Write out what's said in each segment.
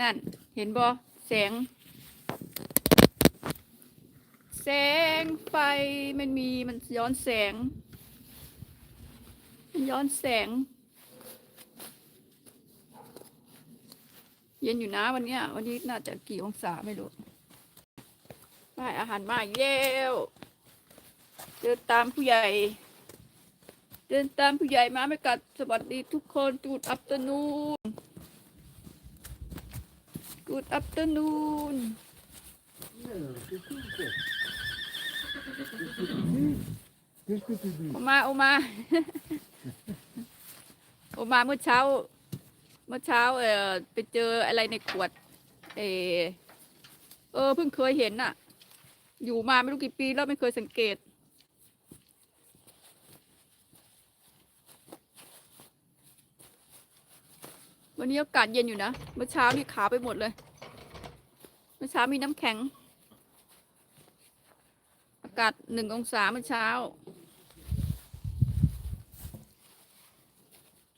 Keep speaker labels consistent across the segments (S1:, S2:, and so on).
S1: นั่น เห็นบ่แสง แสงไฟมันมีมันย้อนแสง มันย้อนแสง เย็นอยู่นะวันเนี้ย วันนี้น่าจะกี่องศาไม่รู้ได้อาหารมาอีกแล้วเดินตามผู้ใหญ่ เดินตามผู้ใหญ่มาไม่กัดสวัสดีทุกคนจูดอัปตนูน กูดอัปเตอร์นูน
S2: Qu'est-ce que tu dis
S1: โอมาโอมาโอมาเมื่อเช้า เมื่อเช้า เออไปเจออะไรในขวด เออเออเพิ่งเคยเห็นน่ะ อยู่มาไม่รู้กี่ปีแล้วไม่เคยสังเกต วันนี้อากาศเย็นอยู่นะ เมื่อเช้านี่ขาวไปหมดเลย เมื่อเช้ามีน้ำแข็ง อากาศหนึ่งองศาเมื่อเช้า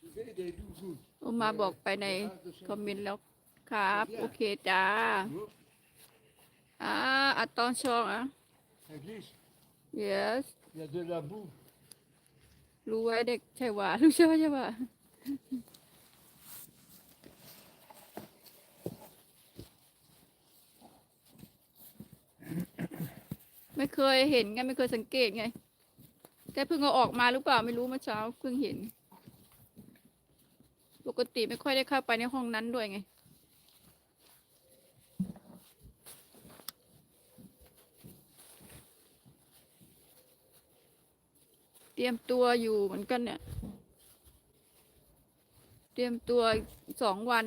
S2: Tu fais des doudous.
S1: โอมาบอกไปในคอมเมนต์แล้วครับ โอเคจ้าอ่าอัตอนชองอะ
S2: Ça glisse.
S1: yes
S2: Il y a de la boue.
S1: รู้ไว้เด็กใช่ว่ารู้ใช่ว่าใช่ว่า ไม่เคยเห็นไงไม่เคยสังเกตไงแกเพิ่งเอาออกมาหรือเปล่าไม่รู้เมื่อเช้าเพิ่งเห็น ปกติไม่ค่อยได้เข้าไปในห้องนั้นด้วยไง เตรียมตัวอยู่เหมือนกันเนี่ย เตรียมตัวสองวัน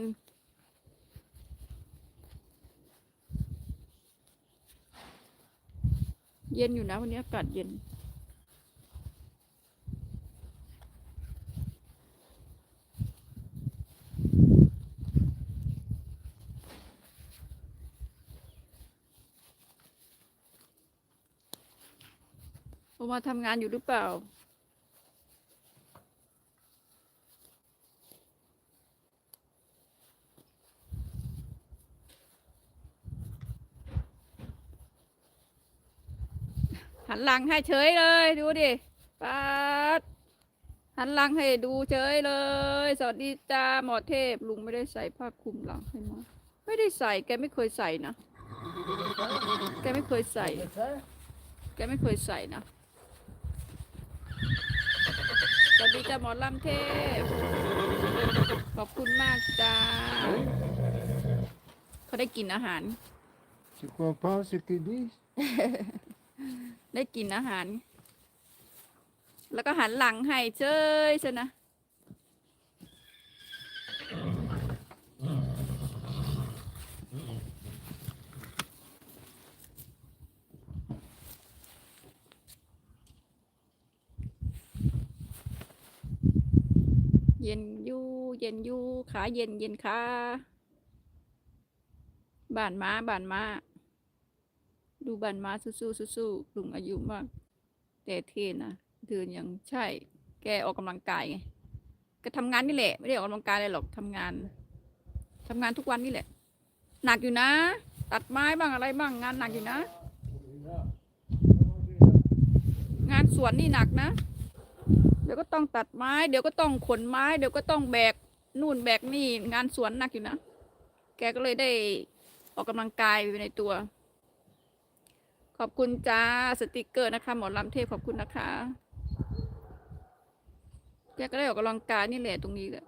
S1: เย็นอยู่นะวันนี้อากาศเย็น โอมาทำงานอยู่หรือเปล่า นหลังให้เฉยเลย ดูดิปัดหันหลังให้ดูเฉยเลย สวัสดีจ้าหมอเทพ ลุงไม่ได้ใส่ผ้าคลุมหลังให้มาไม่ได้ใส่ แกไม่เคยใส่นะ แกไม่เคยใส่ แกไม่เคยใส่นะ สวัสดีจ้าหมอลำเทพ ขอบคุณมากจ้า เขาได้กินอาหาร
S2: Tu comprends ce que disent
S1: ได้กินอาหาร แล้วก็หันหลังให้เจ้ยชนะเย็นยู่เย็นยู่ขาเย็นเย็นขาบานมาบานมา ดูบ้านมาสู้ๆสู้ๆลุงอายุมาก แต่เทนะเดินยังใช่ แกออกกำลังกายไงก็ทำงานนี่แหละ ไม่ได้ออกกำลังกายอะไรหรอกทำงานทำงานทุกวันนี่แหละ หนักอยู่นะ ตัดไม้บ้างอะไรบ้างงานหนักอยู่นะ งานสวนนี่หนักนะ เดี๋ยวก็ต้องตัดไม้ เดี๋ยวก็ต้องขนไม้ เดี๋ยวก็ต้องแบกนู่นแบกนี่งานสวนหนักอยู่นะ แกก็เลยได้ออกกำลังกายไปในตัว ขอบคุณจ้าสติกเกอร์นะคะ หมอลำเทพขอบคุณนะคะแกก็ได้ออกกำลังกายนี่แหละตรงนี้แหละ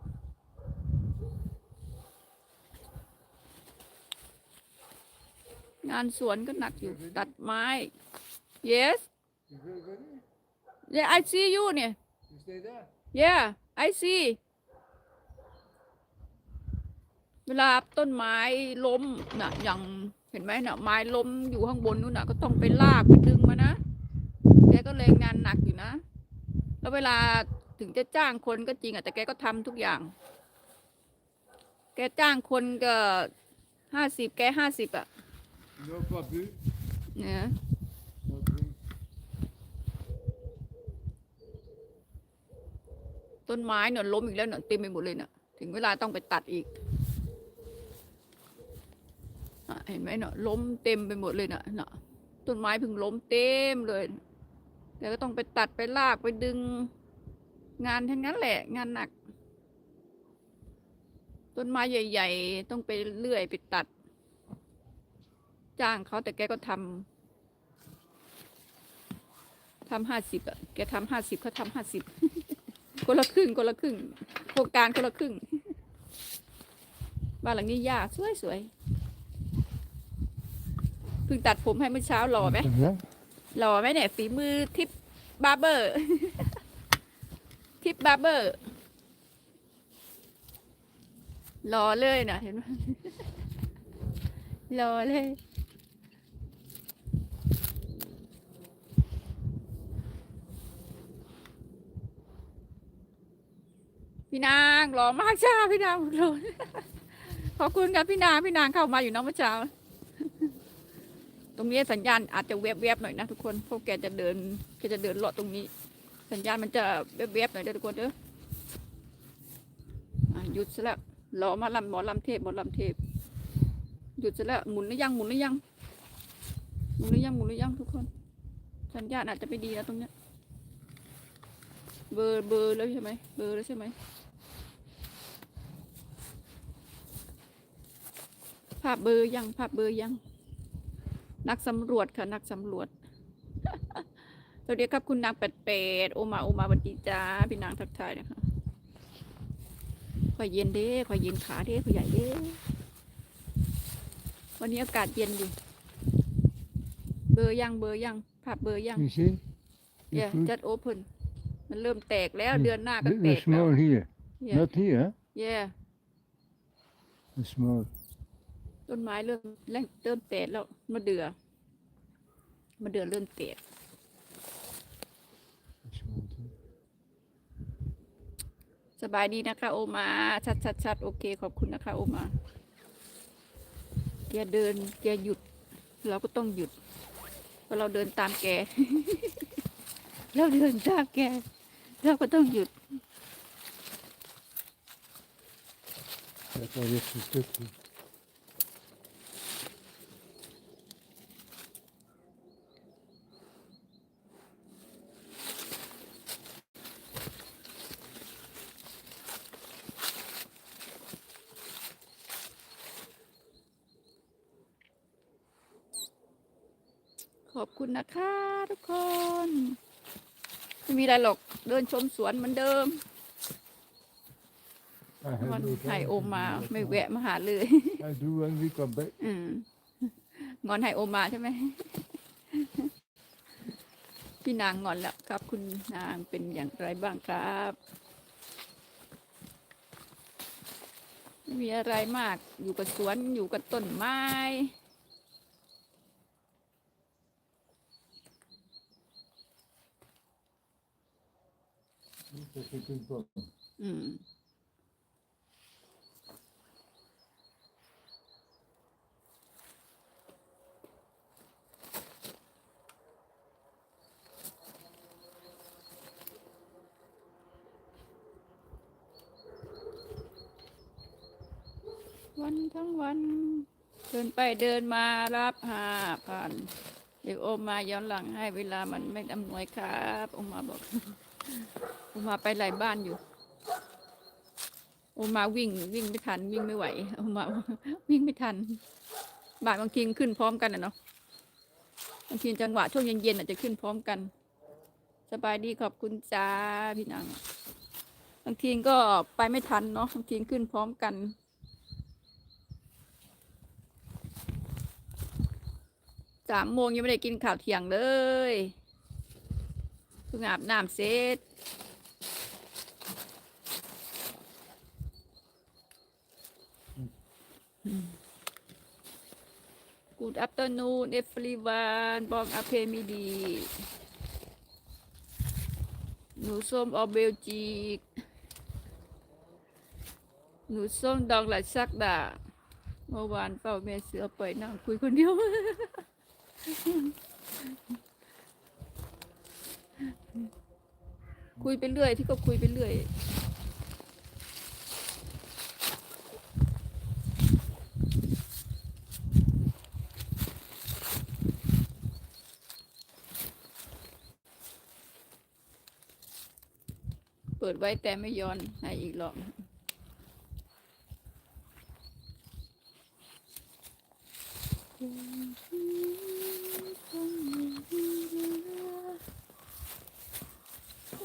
S1: งานสวนก็หนักอยู่ตัดไม้ yes
S2: Tu veux venir
S1: yeah I see you เนี่ย
S2: Tu stay there
S1: yeah I see เวลาต้นไม้ล้มน่ะอย่าง เห็นไหมน่ะไม้ล้มอยู่ข้างบนนู้นน่ะ ก็ต้องไปลากไปดึงมานะแกก็เลยงานหนักอยู่นะ แล้วเวลาถึงจะจ้างคนก็จริงอะแต่แกก็ทำทุกอย่าง แกจ้างคนก็ห้าสิบแกห้าสิบอะ
S2: Non, pas plus.
S1: เนี่ย
S2: Pas plus.
S1: ต้นไม้เนี่ยล้มอีกแล้วเนี่ยเต็มไปหมดเลยเนี่ยถึงเวลาต้องไปตัดอีก เห็นไหมเนาะล้มเต็มไปหมดเลยน่ะเนาะต้นไม้พึ่งล้มเต็มเลยแต่ก็ต้องไปตัดไปลากไปดึง งานทั้งนั้นแหละ งานหนัก ต้นไม้ใหญ่ ๆ ต้องไปเลื่อยไปตัด จ้างเขาแต่แกก็ทำทำห้าสิบอะแกทำห้าสิบเขาทำห้าสิบคนละครึ่งคนละครึ่งโครงการคนละครึ่งบ้านหลังนี้ยากสวยสวย พิ่งตัดผมให้เมื่อเช้าหล่อไหม
S2: Comme ça.
S1: หล่อไหมเนี่ยฝีมือทิปบาร์เบอร์ ทิปบาร์เบอร์หล่อเลยนะเห็นไหมหล่อเลยพี่นางหล่อมากจ้าพี่นางหล่อขอบคุณครับพี่นางพี่นางเข้ามาอยู่เน้องเมื่อเช้าต รงนี้สัญญาณอาจจะแวบๆหน่อยนะทุกคนเพราะแกจะเดินแกจะเดินเลาะตรงนี้ สัญญาณมันจะแวบๆหน่อยเด้อทุกคนเด้อะหยุดซะแล้วรอมาลำหมอลำเทพหมอลำเทพหยุดซะแล้วหมุนหรือยังหมุนหรือยังหมุนหรือยังหมุนหรือยังทุกคน สัญญาณอาจจะไม่ดีนะตรงเนี้ยเบอร์เบอร์แล้วใช่ไหมเบอร์แล้วใช่ไหมภาพเบอร์ยังภาพเบอร์ยัง นักสำรวจค่ะนักสำรวจ สวัสดีครับคุณนางเป็ดเป็ดโอมาโอมาบันดีจ้าพี่นางทักทายนะคะค่อยเย็นเด้ค่อยเย็นขาเด้ผู้ใหญ่เด้วันนี้อากาศเย็นอยู่ เบอร์ยังเบอร์ยังภาพเบอร์ยัง
S2: Ici.
S1: เดี๋ยว
S2: Ici.
S1: จัดโอเพนมันเริ่มแตกแล้ว
S2: Mm.
S1: เดือนหน้าก็
S2: The,
S1: แต
S2: the
S1: กแล้ว
S2: small here.
S1: Yeah.
S2: Not here, huh?
S1: เย่
S2: The small.
S1: ต้นไม้เริ่มแรงเริ่มแตกแล้วมะเดือมะเดือเริ่มแตกสบายดีนะคะ โอมา ชัดชัดชัดโอเค ขอบคุณนะคะ โอมาแกเดินแกหยุด เราก็ต้องหยุดเพราะเราเดินตามแกเราเดินตามแกเราก็ต้องหยุด
S2: Attends, laisse le
S1: ขอบคุณนะคะทุกคน ไม่มีอะไรหรอกเดินชมสวนเหมือนเดิม
S2: Ah,
S1: วัน
S2: hello,
S1: ไทย
S2: guys.
S1: โอมาไม่แวะมาหาเลย
S2: I do when we come back.
S1: อืมงอนไฮโอมาใช่ไหม พี่นางงอนแล้วครับ คุณนางเป็นอย่างไรบ้างครับไม่มีอะไรมากอยู่กับสวนอยู่กับต้นไม้ อืม วันทั้งวัน เดินไปเดินมารับหาผ่านเดี๋ยวโอมมาย้อนหลังให้เวลามันไม่อำนวยครับโอมมาบอก อมมาไปหลายบ้านอยู่อมมาวิ่งวิ่งไม่ทัน วิ่งไม่ไหวอมมาวิ่งไม่ทัน บาทบางทีขึ้นพร้อมกันนะเนาะ บางทีจังหวะช่วงเย็นๆอาจจะขึ้นพร้อมกัน สบายดีขอบคุณจ้าพี่นางบางทีก็ไปไม่ทันเนาะ บางทีขึ้นพร้อมกันสามโมงยังไม่ได้กินข้าวเที่ยงเลยเพิ่งอาบน้ำเสร็จ Good afternoon everyone บองอาเพมีดี หนูส้มออเบลจีกหนูส้มดองหลายซักดาเมื่อวานเฝ้าแม่เสือปล่อยนั่งคุยคนเดียว คุยไปเรื่อยที่ก็คุยไปเรื่อย เปิดไว้แต่ไม่ย้อนให้อีกหรอก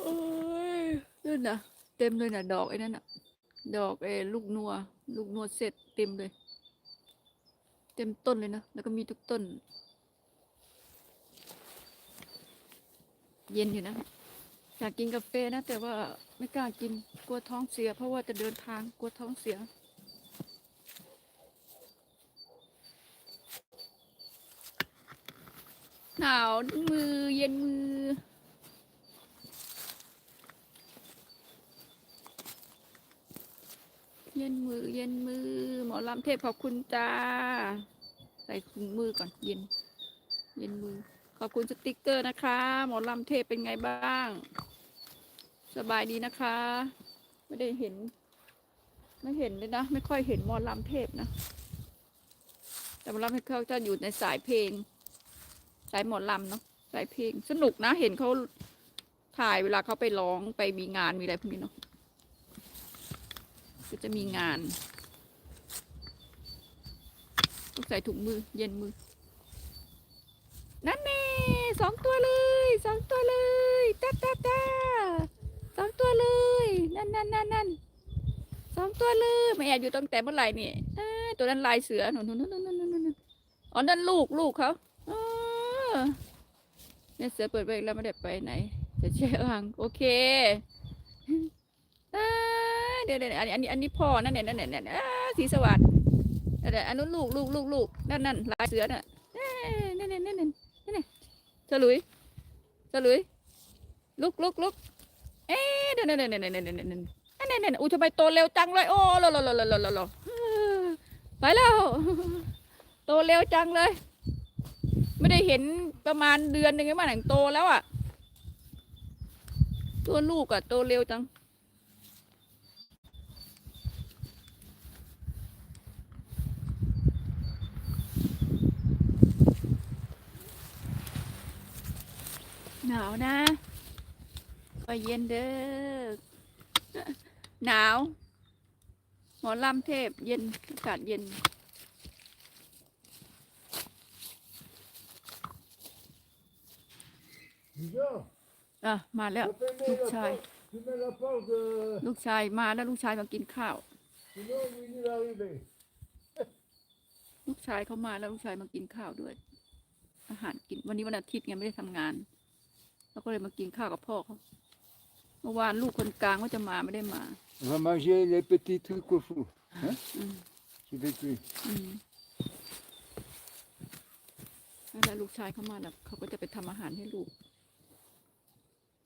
S1: โอ้ยนั่นนะเต็มเลยนะดอกไอ้นั่นนะดอกเอลูกนัว ลูกนัวเสร็จเต็มเลย เต็มต้นเลยนะ แล้วก็มีทุกต้น เย็นอยู่นะ อยากกินกาแฟนะ แต่ว่าไม่กล้ากินกลัวท้องเสีย เพราะว่าจะเดินทางกลัวท้องเสีย หนาวมือเย็นมือเย็นมือเย็นมือ หมอลำเทพขอบคุณจ้า ใส่ถุงมือก่อนเย็น เย็นมือ ขอบคุณสติกเกอร์นะคะ หมอลำเทพเป็นไงบ้าง สบายดีนะคะ ไม่ได้เห็น ไม่เห็นเลยนะ ไม่ค่อยเห็นมอลำเทพนะ แต่มอลำเทพเขาจะอยู่ในสายเพลง สายหมอลำเนาะสายเพลงสนุกนะ เห็นเขาถ่ายเวลาเขาไปร้องไปมีงานมีอะไรพวกนี้เนาะก็จะมีงานต้องใส่ถุงมือ เย็นมือ นั่นแน่สองตัวเลยสองตัวเลยตาตาตา สองตัวเลยนั่นนั่นนั่นนั่นสองตัวเลยไม่อบอยู่ตั้งแต่เมื่อไหร่นี่ตัวนั้นลายเสือหนูหนูหนูหนูหนูหนูหนูอ๋อนั่นลูกลูกเขาเนี่ยเสือเปิดไปอีกแล้วไม่ได้ไปไหนจะเชื่ออังโอเคเอ้ยเดี๋ยวเดี๋ยวอันนี้อันนี้อันนี้พ่อนั่นเนี่ยนั่นเนี่ยนั่นเนี่ยอ่าสีสวัสดิ์เดี๋ยวอันนู้นลูกลูกลูกลูกนั่นนั่นลายเสือน่ะเอ้ยนั่นนั่นนั่นนั่นสลุยสลุยลุกลุกลุก เอ๊ะเดินเดินเดี๋ยวเดี๋ยวเดี๋ยวเดินเดี๋ยวเดี๋ยวอู้ทำไมโตเร็วจังเลย โอ้โลโลโลโลโลโลไปแล้ว โตเร็วจังเลย ไม่ได้เห็นประมาณเดือนหนึ่งมาหนังโตแล้วอะ ตัวลูกอะโตเร็วจังหนาวนะ ก็เย็นเด้อหนาว หมอลำเทพเย็นอากาศเย็น
S2: Déjà,
S1: อะมาแล้ว
S2: on peut mettre
S1: Tout
S2: la
S1: ça.
S2: porte. Tu mets la porte, euh,
S1: ลูกชายมาแล้วลูกชายมากินข้าว
S2: sinon il va arriver.
S1: ลูกชายเขามาแล้วลูกชายมากินข้าวด้วย อาหารกินวันนี้วันอาทิตย์ไงไม่ได้ทำงานเขาก็เลยมากินข้าวกับพ่อเขาเมื่อวานลูกคนกลางว่าจะมาไม่ได้มา
S2: On va manger les petits trucs au four.
S1: อืม
S2: Tu veux cuire.
S1: อืมแล้วลูกชายเขามาแล้วเขาก็จะไปทำอาหารให้ลูก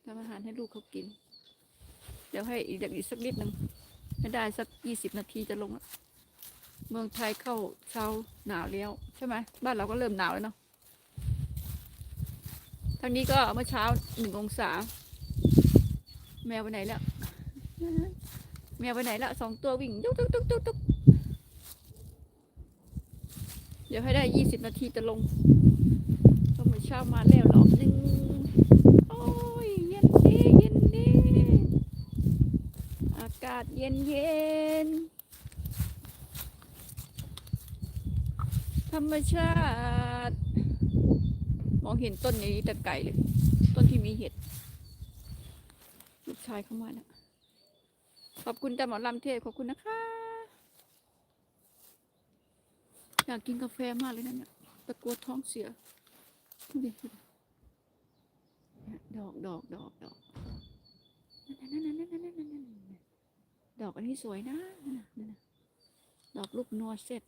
S1: ทำอาหารให้ลูกเขากิน เดี๋ยวให้อีกอย่างอีกสักนิดหนึ่งไม่ได้สักยี่สิบนาทีจะลงแล้วเมืองไทยเข้าเช้าหนาวแล้วใช่ไหมบ้านเราก็เริ่มหนาวแล้วเนาะทางนี้ก็เมื่อเช้าหนึ่งองศา แมวไปไหนแล้ว แมวไปไหนแล้วสองตัววิ่งยุกตุกตุกตุกตุกเดี๋ยวให้ได้ยี่สิบนาทีจะลงเพราะเมื่อเช้ามาแล้วรอบหนึ่งโอ้ยเย็นดีเย็นดีอากาศเย็นเย็นธรรมชาติ มองเห็นต้นนี้แต่ไกลเลย ต้นที่มีเห็ด ชายเข้ามาแล้วขอบคุณจ่าหมอลำเทศขอบคุณนะคะ อยากกินกาแฟมากเลยนะเนี่ยแต่กลัวท้องเสียดูดิดอกดอกดอกดอกดอกอันนี้สวยนะดอกลูกนัวเสร็จ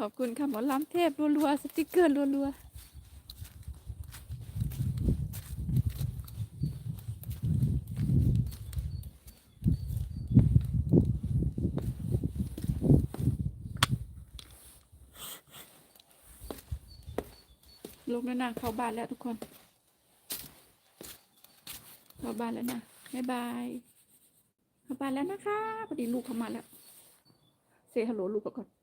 S1: ขอบคุณค่ะหมอลำเทพรัวๆสติกเกอร์รัวๆลูกแล้วนะเข้าบ้านแล้วทุกคน เข้าบ้านแล้วนะบ๊ายบายเข้าบ้านแล้วนะคะพอดีลูกเข้ามาแล้วเซฮัลโหลลูกก่อน